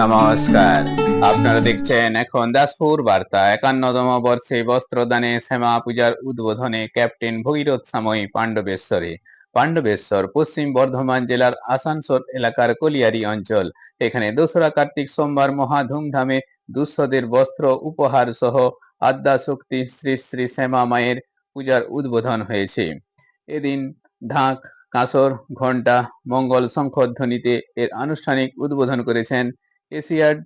নমস্কার। আপনারা দেখছেন এখন দাসপুর বার্তা। একান্নতম বর্ষে বস্ত্রদানে শ্যামা পূজার উদ্বোধনে ক্যাপ্টেন ভগীরথ সাময়ী পাণ্ডবেশ্বরে। পাণ্ডবেশ্বর পশ্চিম বর্ধমান জেলার আসানসোল এলাকার কলিয়ারি অঞ্চল। এখানে দোসরা কার্তিক সোমবার মহা ধুমধামে দুঃস্থদের বস্ত্র উপহার সহ আদ্যা শক্তি শ্রী শ্রী শ্যামা মায়ের পূজার উদ্বোধন হয়েছে। এদিন ঢাক কাঁসর, ঘণ্টা, মঙ্গল শঙ্খধ্বনিতে এর আনুষ্ঠানিক উদ্বোধন করেছেন এশিয়াড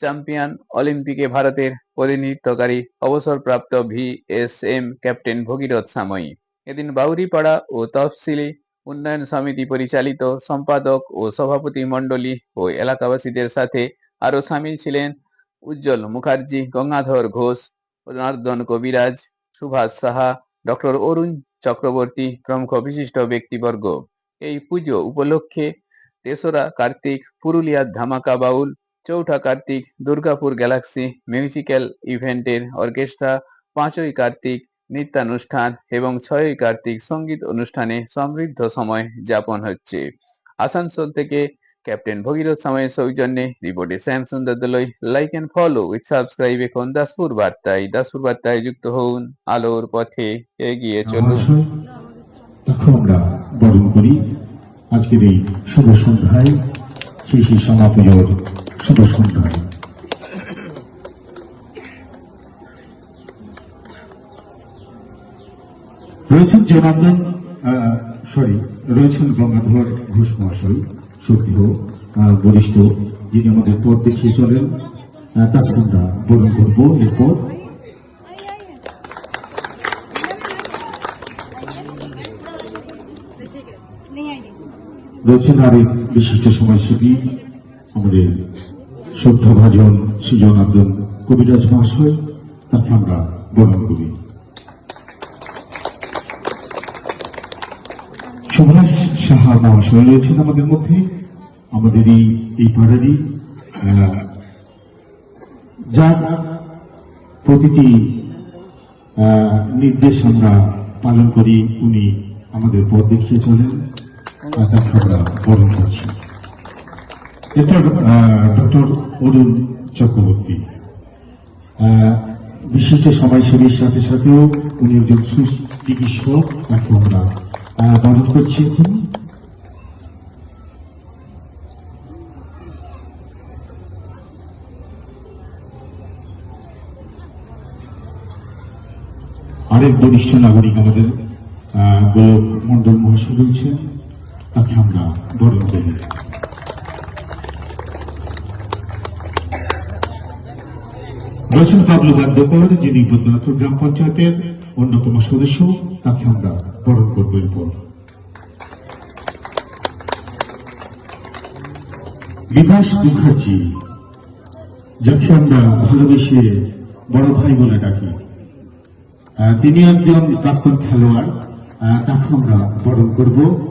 চ্যাম্পিয়ন অলিম্পিকে ভারতের প্রতিনিধিত্বকারী অবসরপ্রাপ্ত V S M captain Bhagirath Samayi. এদিন বাউরিপাড়া ও তফসিলি উন্নয়ন সমিতি পরিচালিত সম্পাদক ও সভাপতি মণ্ডলী ও এলাকাবাসীদের সাথে আরও সামিল ছিলেন উজ্জ্বল মুখার্জি, গঙ্গাধর ঘোষ, জনার্দন কবিরাজ, সুভাষ সাহা, ডক্টর অরুণ চক্রবর্তী প্রমুখ বিশিষ্ট ব্যক্তিবর্গ। এই পুজো উপলক্ষে তেসরা কার্তিক পুরুলিয়ার ধামাকা বাউল, চৌঠা কার্তিক, দুর্গাপুর গ্যালাক্সি মিউজিক্যাল ইভেন্টের অর্কেস্ট্রা, পাঁচই কার্তিক নৃত্যানুষ্ঠান এবং ছয়ই কার্তিক সংগীত অনুষ্ঠানে সমৃদ্ধ সময় যাপন হচ্ছে। আসানসোল থেকে ক্যাপ্টেন ভগীরথ সময়ের সৌজন্যে রিপোর্টে Shyam Sundar Dolui like and follow with subscribe এখন দাসপুর বার্তায় দাসপুর বার্তায় যুক্ত হন আলোর পথে এগিয়ে চলুন তাকে আমরা বরণ করি আজকের এই শুভ সন্ধ্যায় শ্রী শ্রী শ্যামা পুজোর শুভ সন্ধ্যায়। রয়েছেন জনার্দন সরি রয়েছেন গঙ্গাধর ঘোষ মহাশয়। সুপ্রিয় বরিষ্ঠ যিনি আমাদের পথ দেখিয়ে চলেন তার আমরা বরণ করব এরপর। রয়েছেন আরেক বিশিষ্ট সমাজসেবী আমাদের শ্রদ্ধাভাজন সৃজন আব্দুল কবিরাজ মহাশয় তাকে আমরা বরণ করি। সুভাষ সাহা মহাশয় রয়েছেন আমাদের মধ্যে। আমাদের এই এই পাড়ারই যার প্রতিটি নির্দেশ আমরা পালন করি, উনি আমাদের পথ দেখিয়ে চলেন। আর তাকে আমরা বরণ করছি। ডক্টর অরুণ চক্রবর্তী। বিশিষ্ট সমাজসেবীর সাথে সাথেও উনি একজন সুচিকিৎসক তাকে আমরা বরণ করছি। এখন আরেক বরিষ্ঠ নাগরিক আমাদের গোলক মন্ডল মহাশয় রয়েছেন তাকে আমরা বরণ করি। রয়েছেন পাবলু বাদ্যকর যিনি বৈদ্যনাথ গ্রাম পঞ্চায়েতের অন্যতম সদস্য, তাকে আমরা বরণ করব এরপর। বিভাস মুখার্জি, যাকে আমরা ভালোবেসে বড় ভাই বলে ডাকি। তিনি একজন প্রাক্তন খেলোয়াড়। তাকে আমরা বরণ করব।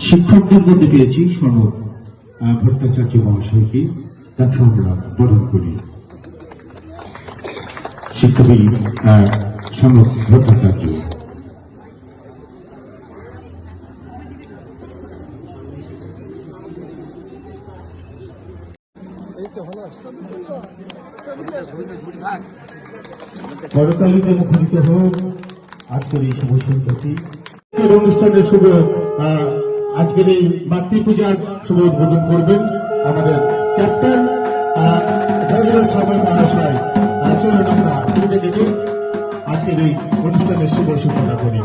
শিক্ষকদের মধ্যে পেয়েছি সনদ ভট্টাচার্য মহাশয়কে। তাকে আমরা বরণ করি। আহ, সনদ ভট্টাচার্য। করতালিতে মুখরিত হোক, আজকের এই শুভ সন্ধ্যাটি অনুষ্ঠানের শুভ আজকের এই মাতৃপূজার শুভ উদ্বোধন করবেন আমাদের ক্যাপ্টেন ভগীরথ মহাশয় আজকের এই অনুষ্ঠানের শুভ সূচনা করি।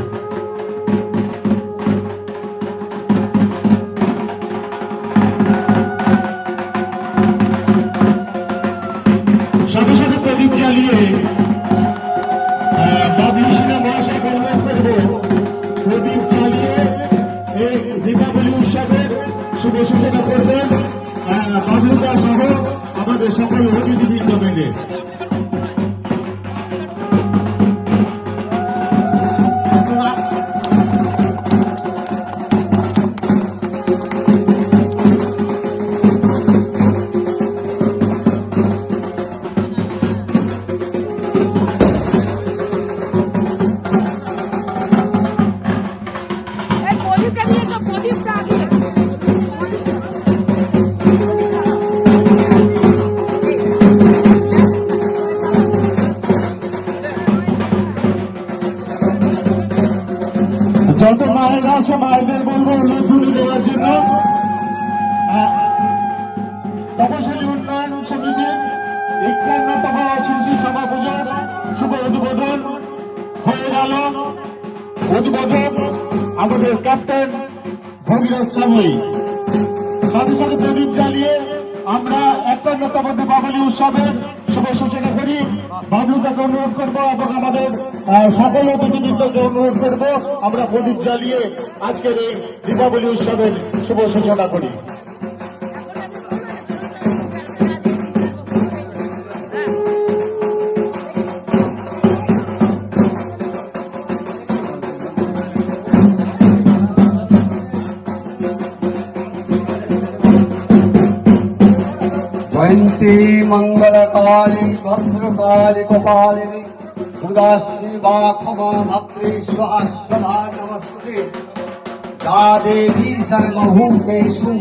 সহ আমাদের সকল অতিথিবৃন্দ মিলে। আমাদের ক্যাপ্টেন ভগীরথ সাময়ী সাথে সাথে প্রদীপ জ্বালিয়ে আমরা একান্নতম দীপাবলি উৎসবের শুভ সূচনা করি। বাবলুদাকে অনুরোধ করব এবং আমাদের সকল অতিথিবৃন্দকে অনুরোধ করব, আমরা প্রদীপ জ্বালিয়ে আজকের এই দীপাবলি উৎসবের শুভ সূচনা করি। श्री मंगलकाली भद्रकाली कपालिनी उदासी बाखमा भद्रे स्वास्वधा नमस्ते। या देवी सर्वभूतेषु